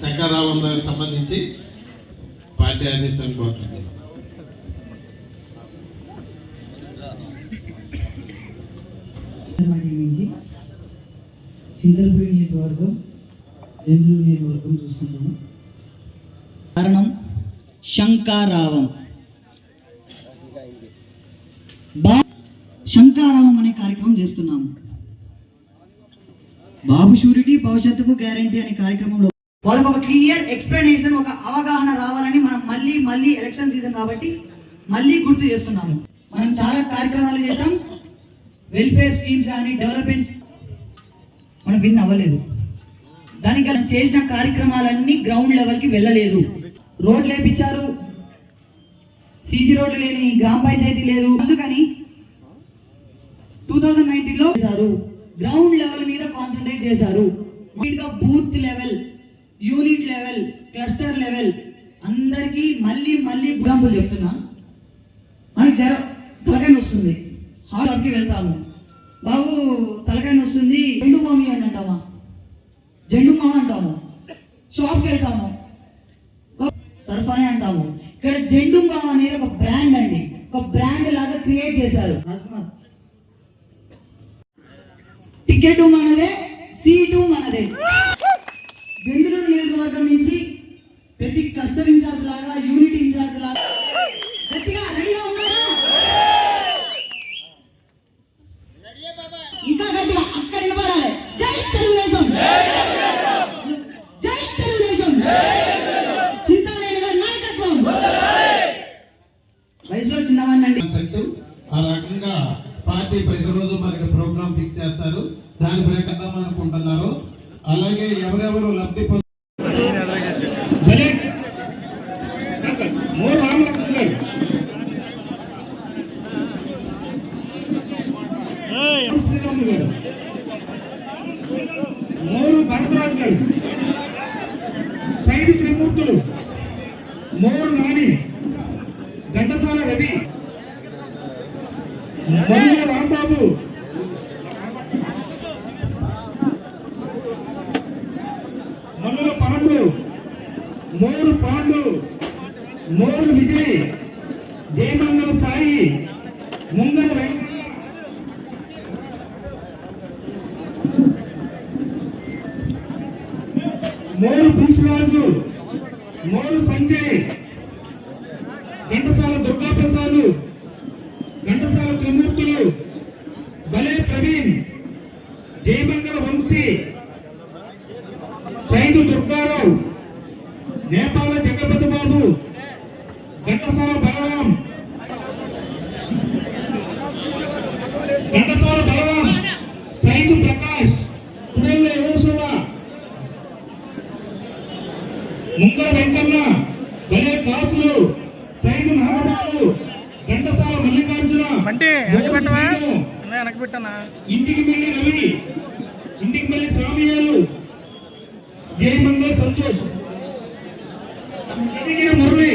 శంకరరావు గారికి సంబంధించి పార్టీ అధ్యక్షుని కోరుతుంది నుంచి చింతలపూడి నియోజకవర్గం నియోజకవర్గం చూసుకుంటాము కారణం శంకారావం. బా శంకారావం అనే కార్యక్రమం చేస్తున్నాము. బాబు షూరిటీ భవిష్యత్తుకు గ్యారంటీ అనే కార్యక్రమంలో వాళ్ళకు ఒక క్లియర్ ఎక్స్ప్లెనేషన్ ఒక అవగాహన రావాలని మనం మళ్ళీ మళ్ళీ ఎలక్షన్ సీజన్ కాబట్టి మళ్ళీ గుర్తు చేస్తున్నాము. మనం చాలా కార్యక్రమాలు చేసాం వెల్ఫేర్ స్కీమ్స్ కానీ డెవలప్మెంట్ మనం విన్ అవ్వలేదు. దానికి మనం చేసిన కార్యక్రమాలన్నీ గ్రౌండ్ లెవెల్కి వెళ్ళలేదు. రోడ్లు వేపించారు. సీసీ రోడ్లు లేని గ్రామ పంచాయతీ లేదు. అందుకని టూ థౌజండ్ నైన్టీన్లో చేశారు. గ్రౌండ్ లెవెల్ మీద కాన్సన్ట్రేట్ చేశారు. Booth level. Unit level cluster level. అందరికీ మళ్ళీ మళ్ళీ గుడాంపులు చెప్తున్నా. మనకి జ్వరం తలకాయ వస్తుంది హాస్పిటల్కి వెళ్తాము. బాబు తలకాయ వస్తుంది జెండు మామి అని అంటామా? జెండు మామ అంటాము. షాప్కి వెళ్తాము. సర్ఫానే అంటాము. ఇక్కడ జెండు మామ అనేది ఒక బ్రాండ్ అండి. ఒక బ్రాండ్ లాగా క్రియేట్ చేశారు. టికెట్ మనదే సీటు మనదే. దాని ప్రకారం అనుకుంటున్నారు? అలాగే ఎవరెవరు లబ్ధి మోరు భరతరాజు గారు. సైడ్ త్రిమూర్తులు. మోరు నాని ఘంటసాల రవి. మల్లు రాంబాబు. మోరు విజయ్ జయమంగళ సాయి ముంగల మోరు పురుషరాజు మోరు సంజయ్ ఘంటసాల దుర్గాప్రసాద్ ఘంటసాల త్రిమూర్తులు బలే ప్రవీణ్ జయమంగళ వంశీ సైదు దుర్గారావు నేపాల జగపతి బాబు ఘంటసాల బలరాం. ఘంటసాల బలరాం. సైదు ప్రకాష్. ముంగర వెంకన్న. బలే కాసులు. సైదు నాగబాబు ఘంటసాల మల్లికార్జున. ఇంటికి మళ్ళీ రవి. ఇంటికి మళ్ళీ స్వామియాలు జయమంగళ సంతోష్. మురళి.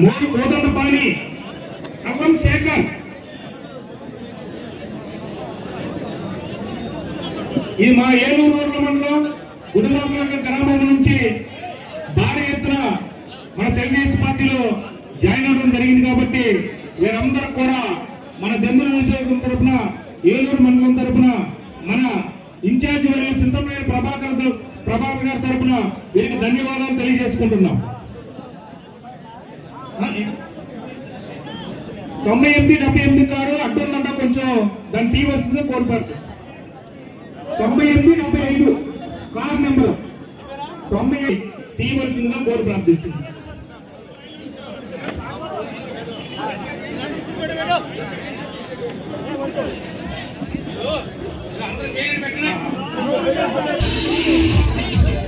మూడు కోదండ పాని అవ్వం శేఖర్. ఇది మా ఏలూరు రోడ్ల మండలం గుడిమాకుల గ్రామం నుంచి భారీ ఎత్తున మన తెలుగుదేశం పార్టీలో జాయిన్ అవ్వడం జరిగింది కాబట్టి వీరందరూ కూడా మన దెందుల నియోజకవర్గం తరపున ఏలూరు మండలం తరపున మన ఇన్ఛార్జి వెళ్ళిన చింతమనేని ప్రభాకర్ ప్రభాకర్ గారి తరపున వీరికి ధన్యవాదాలు తెలియజేసుకుంటున్నాం. తొంభై ఎనిమిది డెబ్బై ఎనిమిది కారు అడ్డుందంట కొంచెం దాని టీ వస్తుంది కోల్పడుతుంది తొంభై ఎనిమిది డెబ్బై ఐదు కార్ నెంబర్. తొంభై తీయవలసిందిగా కోరు ప్రార్థిస్తుంది ఆ